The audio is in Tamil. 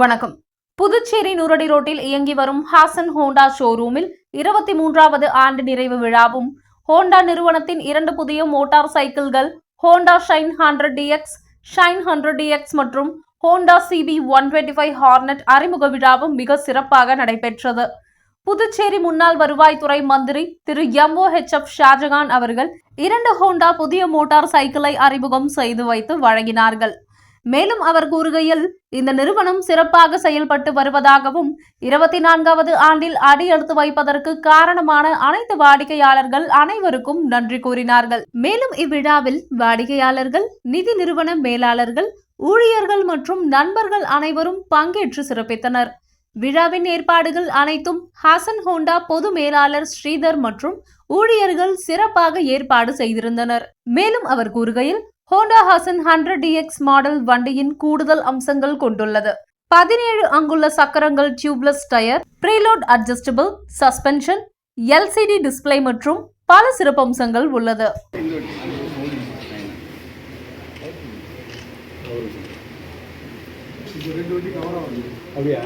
வணக்கம். புதுச்சேரி நூறடி ரோட்டில் இயங்கி வரும் ஹாசன் ஹோண்டா ஷோரூமில் இருபத்தி மூன்றாவது ஆண்டு நிறைவு விழாவும் ஹோண்டா நிறுவனத்தின் இரண்டு புதிய மோட்டார் சைக்கிள்கள் Honda Shine hundred DX Shine hundred DX மற்றும் Honda CB one twenty five Hornet அறிமுக விழாவும் மிக சிறப்பாக நடைபெற்றது. புதுச்சேரி முன்னாள் வருவாய்த்துறை மந்திரி திரு எம்ஓ ஹெச் எஃப் ஷாஜகான் அவர்கள் இரண்டு ஹோண்டா புதிய மோட்டார் சைக்கிளை அறிமுகம் செய்து வைத்து வழங்கினார்கள். மேலும் அவர் கூறுகையில் இந்த நிறுவனம் சிறப்பாக செயல்பட்டு வருவதாகவும் இருபத்தி நான்காவது ஆண்டில் அடியெடுத்து வைப்பதற்கு காரணமான அனைத்து வாடிக்கையாளர்கள் அனைவருக்கும் நன்றி கூறினார்கள். மேலும் இவ்விழாவில் வாடிக்கையாளர்கள் நிதி நிறுவன மேலாளர்கள் ஊழியர்கள் மற்றும் நண்பர்கள் அனைவரும் பங்கேற்று சிறப்பித்தனர். விழாவின் ஏற்பாடுகள் அனைத்தும் ஹாசன் ஹோண்டா பொது மேலாளர் ஸ்ரீதர் மற்றும் ஊழியர்கள் சிறப்பாக ஏற்பாடு செய்திருந்தனர். மேலும் அவர் கூறுகையில் ஹோண்டா ஹாசன் ஹண்ட்ரட் டிஎக்ஸ் மாடல் வண்டியின் கூடுதல் அம்சங்கள் கொண்டுள்ளது. பதினேழு அங்குள்ள சக்கரங்கள் tubeless tyre preload adjustable suspension LCD display மற்றும் பல சிறப்பம்சங்கள் உள்ளது. அப்படியா?